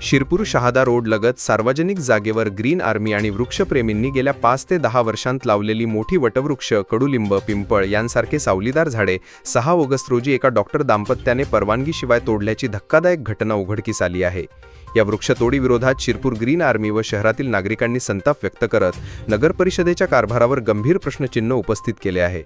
Shirpur Shahada road लगत सार्वजनिक जागेवर ग्रीन आर्मी आणि वृक्षप्रेमींनी गेल्या पाच ते दहा वर्षांत लावलेली मोठी वटवृक्ष कडुलिंब पिंपळ यांसारखे सावलीदार झाडे सहा ऑगस्ट रोजी एका डॉक्टर दाम्पत्याने परवानगीशिवाय तोडल्याची धक्कादायक घटना उघडकीस आली आहे. या वृक्षतोडीविरोधात शिरपूर ग्रीन आर्मी व शहरातील नागरिकांनी संताप व्यक्त करत नगर परिषदेच्या कारभारावर गंभीर प्रश्नचिन्ह उपस्थित केले आहे.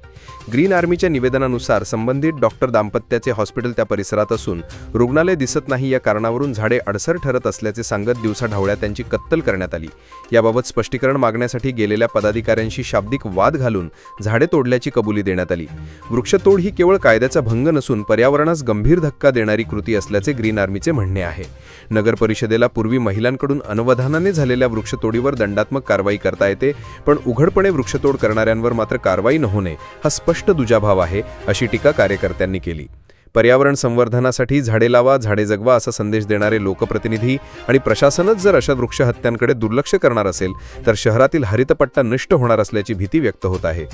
ग्रीन आर्मीच्या निवेदनानुसार संबंधित डॉक्टर दाम्पत्याचे हॉस्पिटल त्या परिसरात असून रुग्णालय दिसत नाही या कारणावरून झाडे अडसर ठरत असल्याचे सांगत दिवसा ढावळ्या त्यांची कत्तल करण्यात आली. याबाबत स्पष्टीकरण मागण्यासाठी गेलेल्या पदाधिकाऱ्यांशी शाब्दिक वाद घालून झाडे तोडल्याची कबुली देण्यात आली. वृक्षतोड ही केवळ कायद्याचा भंग नसून पर्यावरणास गंभीर धक्का देणारी कृती असल्याचे ग्रीन आर्मीचे म्हणणे आहे. नगर परिषदेला पूर्वी महिलांकडून अनवधानाने झालेल्या वृक्षतोडीवर दंडात्मक कारवाई करता येते पण उघडपणे वृक्षतोड करणाऱ्यांवर मात्र कारवाई न होणे हा स्पष्ट दुजाभाव आहे अशी टीका कार्यकर्त्यांनी केली. पर्यावरण संवर्धनासाठी झाडे लावा झाडे जगवा असा संदेश देणारे लोकप्रतिनिधी आणि प्रशासनच जर अशा वृक्ष हत्यांकडे दुर्लक्ष करणार असेल तर शहरातील हरितपट्टा नष्ट होणार असल्याची भीती व्यक्त होत आहे.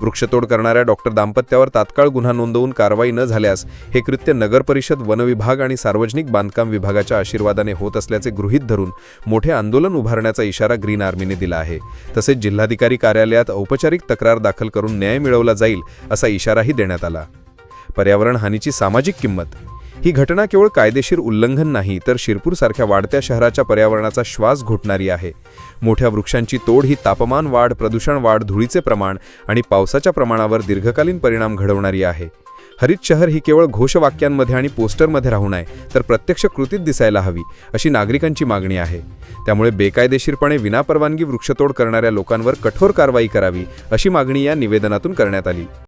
वृक्षतोड करणाऱ्या डॉक्टर दाम्पत्यावर तात्काळ गुन्हा नोंदवून कारवाई न झाल्यास हे कृत्य नगरपरिषद वनविभाग आणि सार्वजनिक बांधकाम विभागाच्या आशीर्वादाने होत असल्याचे गृहीत धरून मोठे आंदोलन उभारण्याचा इशारा ग्रीन आर्मीने दिला आहे. तसेच जिल्हाधिकारी कार्यालयात औपचारिक तक्रार दाखल करून न्याय मिळवला जाईल असा इशाराही देण्यात आला. पर्यावरण हानीची सामाजिक किंमत. ही घटना केवळ कायदेशीर उल्लंघन नाही तर शिरपूरसारख्या वाढत्या शहराच्या पर्यावरणाचा श्वास घोटणारी आहे. मोठ्या वृक्षांची तोड ही तापमान वाढ प्रदूषण वाढ धुळीचे प्रमाण आणि पावसाच्या प्रमाणावर दीर्घकालीन परिणाम घडवणारी आहे. हरित शहर ही केवळ घोषवाक्यांमध्ये आणि पोस्टरमध्ये राहू नये तर प्रत्यक्ष कृतीत दिसायला हवी अशी नागरिकांची मागणी आहे. त्यामुळे बेकायदेशीरपणे विनापरवानगी वृक्षतोड करणाऱ्या लोकांवर कठोर कारवाई करावी अशी मागणी या निवेदनातून करण्यात आली.